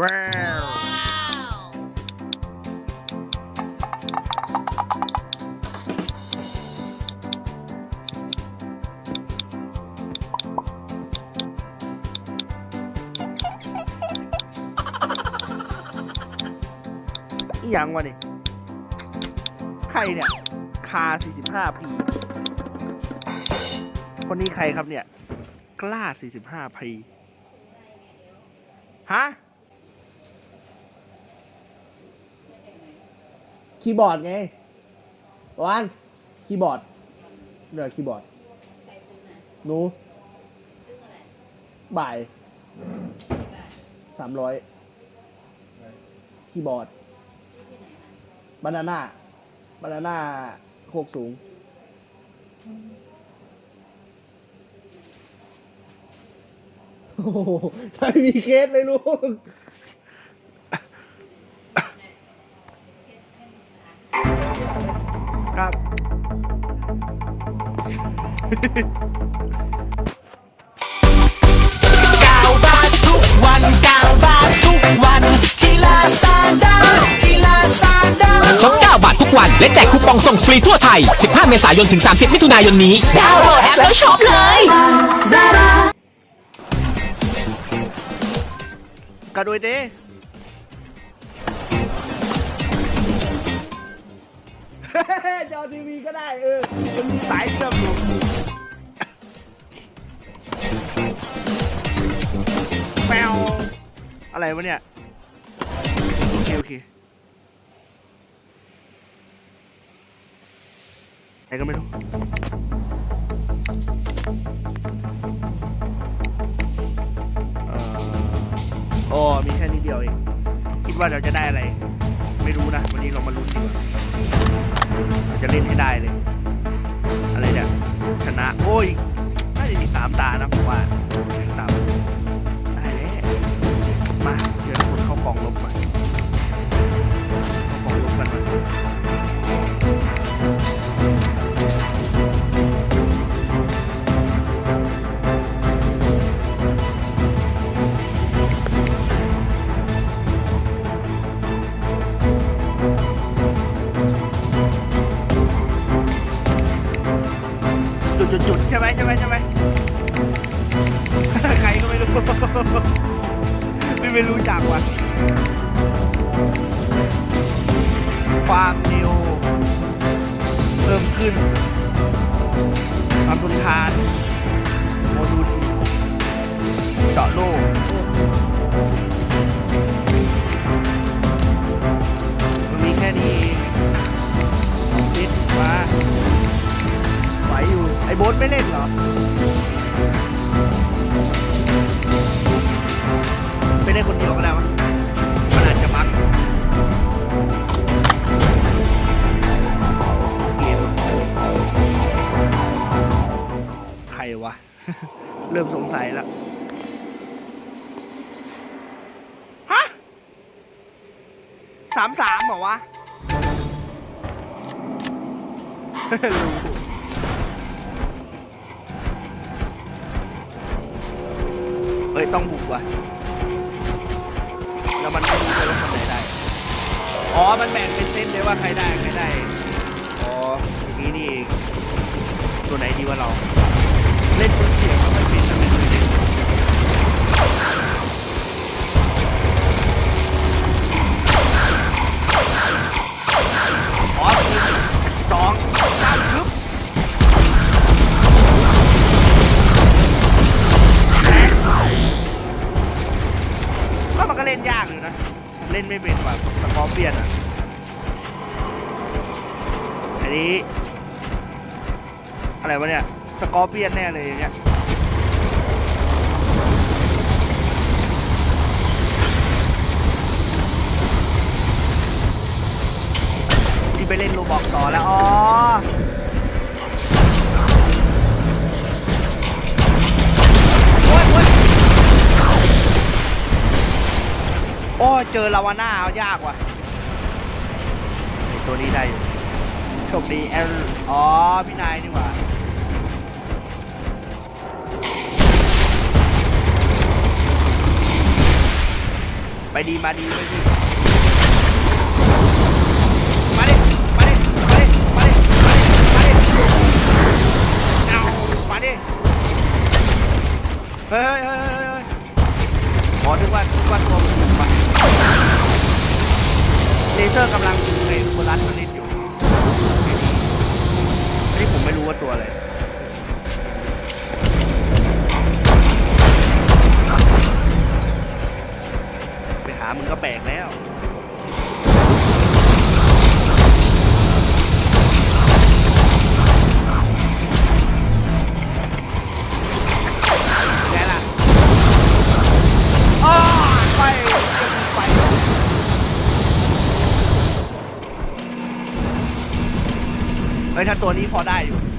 ว้าอีหยังวะนี่ใครเนี่ย คา 45 ปี คนนี้ใครครับเนี่ย กล้า 45 ปี ฮะ คีย์บอร์ดไงวันคีย์บอร์ดเดี๋ยวคีย์บอร์ดใครซื้อมาหนูซื้ออะไรบ่ายที่บ้านสามร้อยคีย์บอร์ดซื้อที่ไหนมาบานาน่าบานาน่าโคกสูง โอ้โหใครมีเคสเลยลูก วันและแจกคูปองส่งฟรีทั่วไทย 15 เมษายนถึง 30 มิถุนายนนี้ ดาวน์โหลดแอปแล้วช็อปเลยกระโดยเด้ จอทีวีก็ได้เออมันมีสายเชื่อมอยู่แปวอะไรวะเนี่ย โอเค โอเคไหนก็ไม่รู้อ่อโอ้มีแค่นี้เดียวเอง คิดว่าเราจะได้อะไร ไม่รู้นะ วันนี้เรามาลุ้นดีกว่า จะเล่นให้ได้เลย อะไรเนี่ยชนะ โอ้ยน่าจะมีสามตานะผมว่าสามได้แล้วมาเชิญคนเข้ากล่องลบมาเข้ากล่องลบกันมา ขึ้นความทนทาน โมดูลเจาะโล่มันมีแค่นี้นิดมาไหวอยู่ ไอ้โบ๊ทไม่เล่นเหรอ ไปเล่นคนเดียวก็ได้วะมัน สามเหรอวะรู้เอ้ย ต้องบุกว่ะ แล้วมันไม่รู้เลยว่าคนไหนได้ อ๋อ มันแบ่งเป็นเส้นเลยว่าใครได้ ใครได้ อ๋ออย่างนี้นี่ตัวไหนดีวะเรา เล่นตัวเสียงมันไม่เป็นแต่ไม่เคยเล่น อ๋อคือสองสามคึบแตกก็มันก็เล่นยากอยู่นะ เล่นไม่เป็นแบบสกอร์เปียนอะ อันนี้ อะไรวะเนี่ย สกอร์เปียนแน่เลยอย่างเงี้ย ที่ไป เล่นโรบอกต่อแล้ว อ๋อ โอ๊ยโอ๊ยโอ้เจอลาวาน่าเอายากว่ะตัวนี้ได้อยู่โชคดีแอลอ๋อ พี่นายนี่หว่าไปดีมาดีไปดี เฮ้ยเฮ้ยเฮ้ยเฮ้ยเฮ้ยอ๋อนึกว่านึกว่าตัวมันบุกมาเลเซอร์กำลังในโครัสมันเล่นอยู่อันนี้ผมไม่รู้ว่าตัวอะไรไปหามึงก็แปลกแล้ว ฮ้ยถ้าตัวนี้พอได้อยู่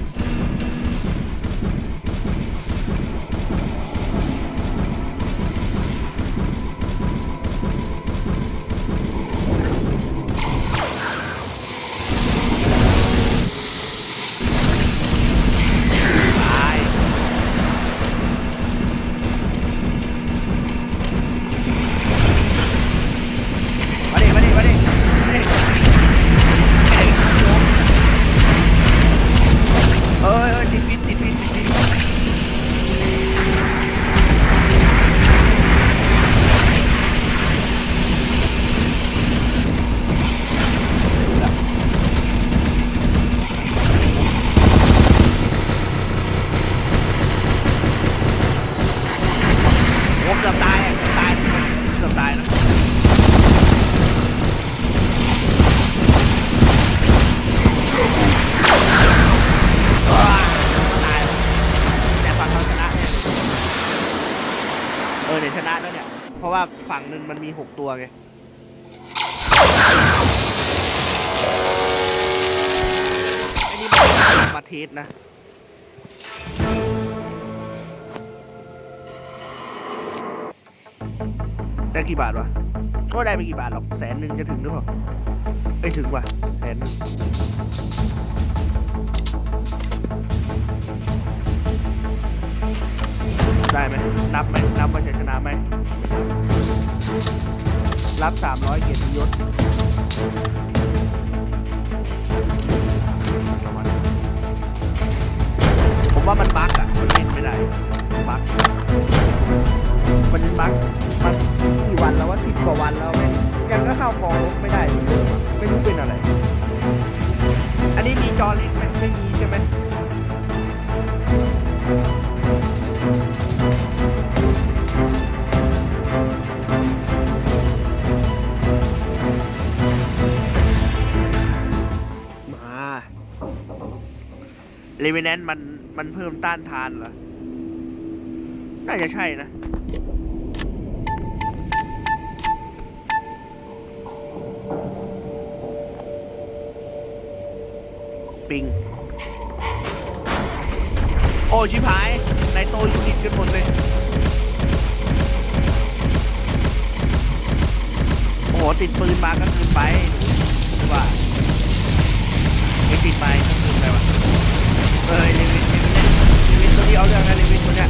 ฝั่งหนึ่งมันมีหกตัวไงไอ้นี่มันมาเทสนะได้กี่บาทวะก็ได้ไปกี่บาทหรอกแสนหนึ่งจะถึงหรือเปล่าไม่ถึงว่ะแสนหนึ่ง ได้ไหมนับไหมนับว่าจะชนะไหมรับสามร้อยเกียรติยศผมว่ามันบั๊กอะมันเล่นไม่ได้บั๊กมันบักมากี่วันแล้วว่าสิบกว่าวันแล้วไหมยังก็เข้ากองลบไม่ได้ ไม่รู้เป็นอะไร อันนี้มีจอเล็กไหมไม่มีใช่ไหม เลเวนแนนมันมันเพิ่มต้านทานเหรอ น่าจะใช่นะ ปิง โอ้ชิบหายในโตยูนิตกันหมดเลยโอ้โหติดปืนมาก็คืนไปหรือว่าไม่ติดไปก็คืนไปวะ เอ้ยเลวินเลวินเลวินตัวนี้เอาเรื่องนะลิวินตัวเนี้ย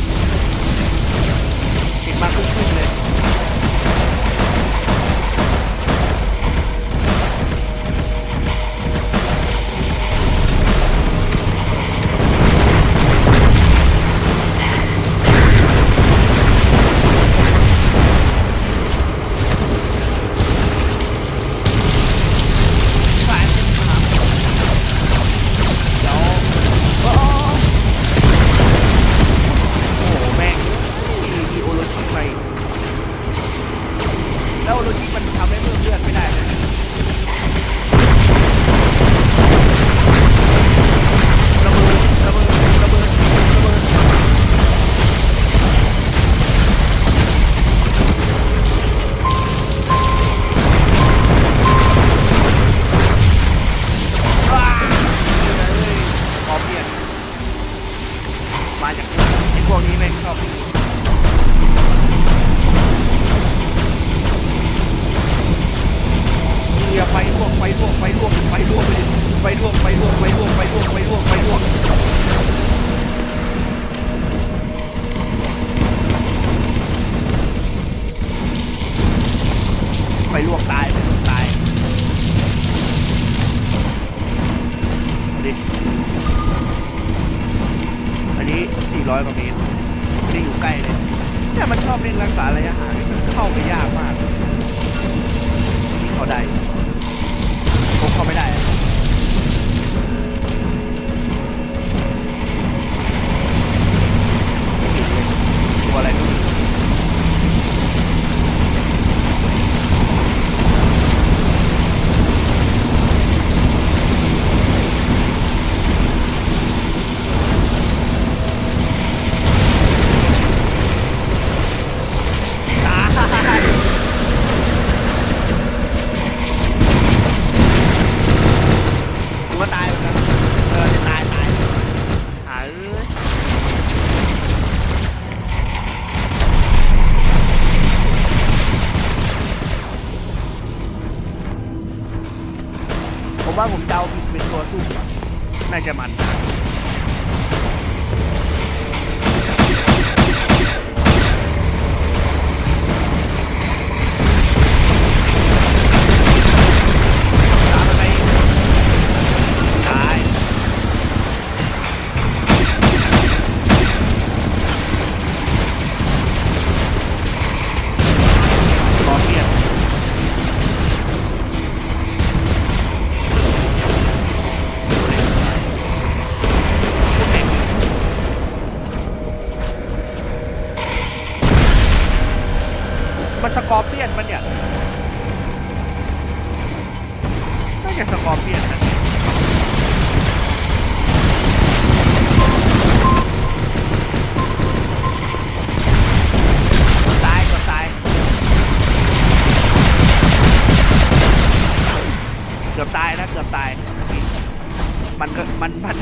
มันก็มันมัน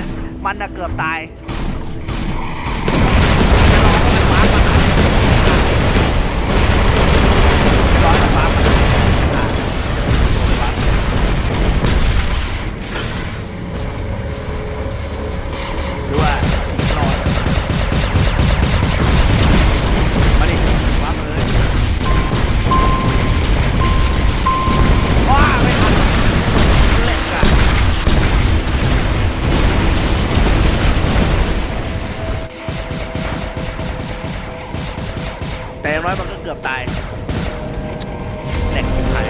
มันเกือบตาย